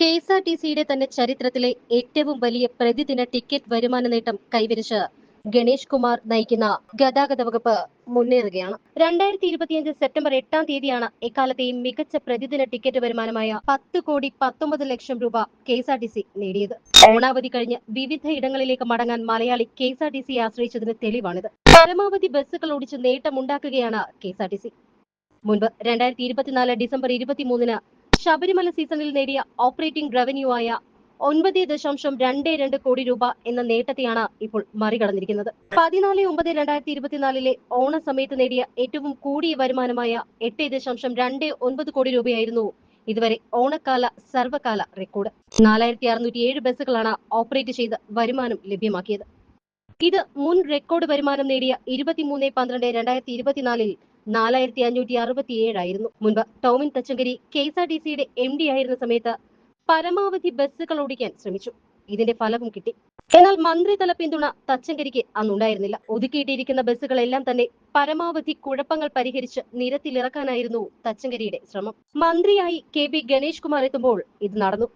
K S R T സിയുടെ തന്നെ ചരിത്രത്തിലെ ഏറ്റവും വലിയ പ്രതിദിന ടിക്കറ്റ് വരുമാന നേട്ടം കൈവരിച്ച് ഗണേഷ് കുമാർ നയിക്കുന്ന ഗതാഗത വകുപ്പ് മുന്നേറുകയാണ്. രണ്ടായിരത്തി ഇരുപത്തിയഞ്ച് സെപ്റ്റംബർ എട്ടാം തീയതിയാണ് എക്കാലത്തെയും മികച്ച പ്രതിദിന ടിക്കറ്റ് വരുമാനമായ പത്ത് കോടി പത്തൊമ്പത് ലക്ഷം രൂപ K S R T C നേടിയത്. ഓണാവധി കഴിഞ്ഞ് വിവിധ ഇടങ്ങളിലേക്ക് മടങ്ങാൻ Malayali K S R T C ആശ്രയിച്ചതിന് തെളിവാണിത്. പരമാവധി ബസ്സുകൾ ഓടിച്ച് നേട്ടമുണ്ടാക്കുകയാണ് K S R T C. മുൻപ് രണ്ടായിരത്തി ഇരുപത്തിനാല് ഡിസംബർ ഇരുപത്തിമൂന്നിന് ശബരിമല സീസണിൽ നേടിയ ഓപ്പറേറ്റിംഗ് റവന്യൂ ആയ ഒൻപത് ദശാംശം രണ്ട് രണ്ട് കോടി രൂപ എന്ന നേട്ടത്തെയാണ് ഇപ്പോൾ മറികടന്നിരിക്കുന്നത്. പതിനാല് ഒമ്പത് രണ്ടായിരത്തി ഇരുപത്തിനാലിലെ ഓണ സമയത്ത് നേടിയ ഏറ്റവും കൂടിയ വരുമാനമായ എട്ട് ദശാംശം രണ്ട് ഒൻപത് കോടി രൂപയായിരുന്നു ഇതുവരെ ഓണക്കാല സർവകാല റെക്കോർഡ്. നാലായിരത്തി അറുന്നൂറ്റി ഏഴ് ബസ്സുകളാണ് ഓപ്പറേറ്റ് ചെയ്ത് വരുമാനം ലഭ്യമാക്കിയത്. ഇത് മുൻ റെക്കോർഡ് വരുമാനം നേടിയ ഇരുപത്തിമൂന്ന് പന്ത്രണ്ട് രണ്ടായിരത്തി ഇരുപത്തിനാലിൽ നാലായിരത്തി അഞ്ഞൂറ്റി അറുപത്തി ഏഴായിരുന്നു മുൻപ് Tomin Thachankary K S R T സിയുടെ എം ഡി ആയിരുന്ന സമയത്ത് പരമാവധി ബസ്സുകൾ ഓടിക്കാൻ ശ്രമിച്ചു. ഇതിന്റെ ഫലവും കിട്ടി. എന്നാൽ മന്ത്രിതല പിന്തുണ തച്ചങ്കരിക്ക് അന്നുണ്ടായിരുന്നില്ല. ഒതുക്കിയിട്ടിരിക്കുന്ന ബസ്സുകളെല്ലാം തന്നെ പരമാവധി കുഴപ്പങ്ങൾ പരിഹരിച്ച് നിരത്തിലിറക്കാനായിരുന്നു തച്ചങ്കരിയുടെ ശ്രമം. മന്ത്രിയായി കെ പി ഗണേഷ് കുമാർ എത്തുമ്പോൾ ഇത് നടന്നു.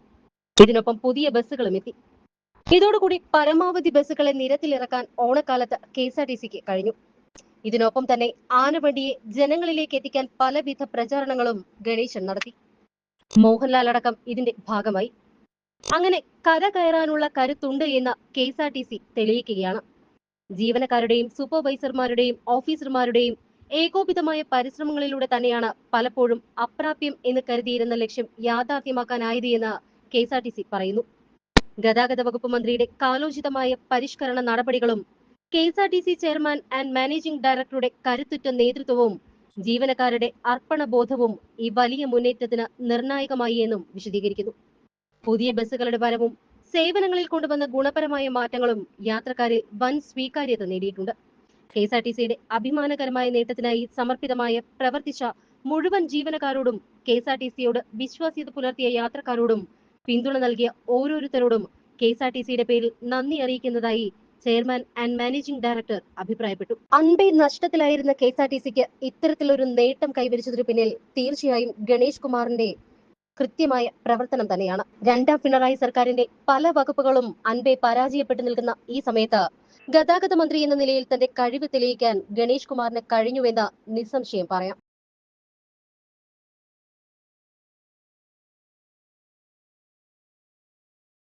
ഇതിനൊപ്പം പുതിയ ബസ്സുകളും എത്തി. ഇതോടുകൂടി പരമാവധി ബസ്സുകളെ നിരത്തിലിറക്കാൻ ഓണക്കാലത്ത് കെ എസ് ആർ ടി സിക്ക് കഴിഞ്ഞു. ഇതിനൊപ്പം തന്നെ ആനവണ്ടിയെ ജനങ്ങളിലേക്ക് എത്തിക്കാൻ പലവിധ പ്രചാരണങ്ങളും ഗണേശൻ നടത്തി. മോഹൻലാൽ അടക്കം ഇതിന്റെ ഭാഗമായി. അങ്ങനെ കര കയറാനുള്ള കരുത്തുണ്ട് എന്ന് K S R T C തെളിയിക്കുകയാണ്. ജീവനക്കാരുടെയും സൂപ്പർവൈസർമാരുടെയും ഓഫീസർമാരുടെയും ഏകോപിതമായ പരിശ്രമങ്ങളിലൂടെ തന്നെയാണ് പലപ്പോഴും അപ്രാപ്യം എന്ന് കരുതിയിരുന്ന ലക്ഷ്യം യാഥാർത്ഥ്യമാക്കാനായത് എന്ന് K S R T C പറയുന്നു. ഗതാഗത വകുപ്പ് മന്ത്രിയുടെ കാലോചിതമായ പരിഷ്കരണ നടപടികളും K S R T C chairman and managing ഡയറക്ടറുടെ കരുത്തുറ്റ നേതൃത്വവും ജീവനക്കാരുടെ അർപ്പണബോധവും ഈ വലിയ മുന്നേറ്റത്തിന് നിർണായകമായി എന്നും വിശദീകരിക്കുന്നു. പുതിയ ബസ്സുകളുടെ വരവും സേവനങ്ങളിൽ കൊണ്ടുവന്ന ഗുണപരമായ മാറ്റങ്ങളും യാത്രക്കാരിൽ വൻ സ്വീകാര്യത നേടിയിട്ടുണ്ട്. കെ എസ് ആർ ടി സിയുടെ അഭിമാനകരമായ നേട്ടത്തിനായി സമർപ്പിതമായ പ്രവർത്തിച്ച മുഴുവൻ ജീവനക്കാരോടും കെ എസ് ആർ ടി സിയോട് വിശ്വാസ്യത പുലർത്തിയ യാത്രക്കാരോടും പിന്തുണ നൽകിയ ഓരോരുത്തരോടും കെ എസ് ആർ ടി സിയുടെ പേരിൽ നന്ദി അറിയിക്കുന്നതായി ചെയർമാൻ ആൻഡ് മാനേജിംഗ് ഡയറക്ടർ അഭിപ്രായപ്പെട്ടു. അൻപേ നഷ്ടത്തിലായിരുന്ന കെ എസ് ആർ ടി സിക്ക് ഇത്തരത്തിലൊരു നേട്ടം കൈവരിച്ചതിന് പിന്നിൽ തീർച്ചയായും ഗണേഷ് കുമാറിന്റെ കൃത്യമായ പ്രവർത്തനം തന്നെയാണ്. രണ്ടാം പിണറായി സർക്കാരിന്റെ പല വകുപ്പുകളും അൻപെ പരാജയപ്പെട്ടു നിൽക്കുന്ന ഈ സമയത്ത് ഗതാഗത മന്ത്രി എന്ന നിലയിൽ തന്റെ കഴിവ് തെളിയിക്കാൻ ഗണേഷ് കുമാറിന് കഴിഞ്ഞുവെന്ന് നിസ്സംശയം പറയാം.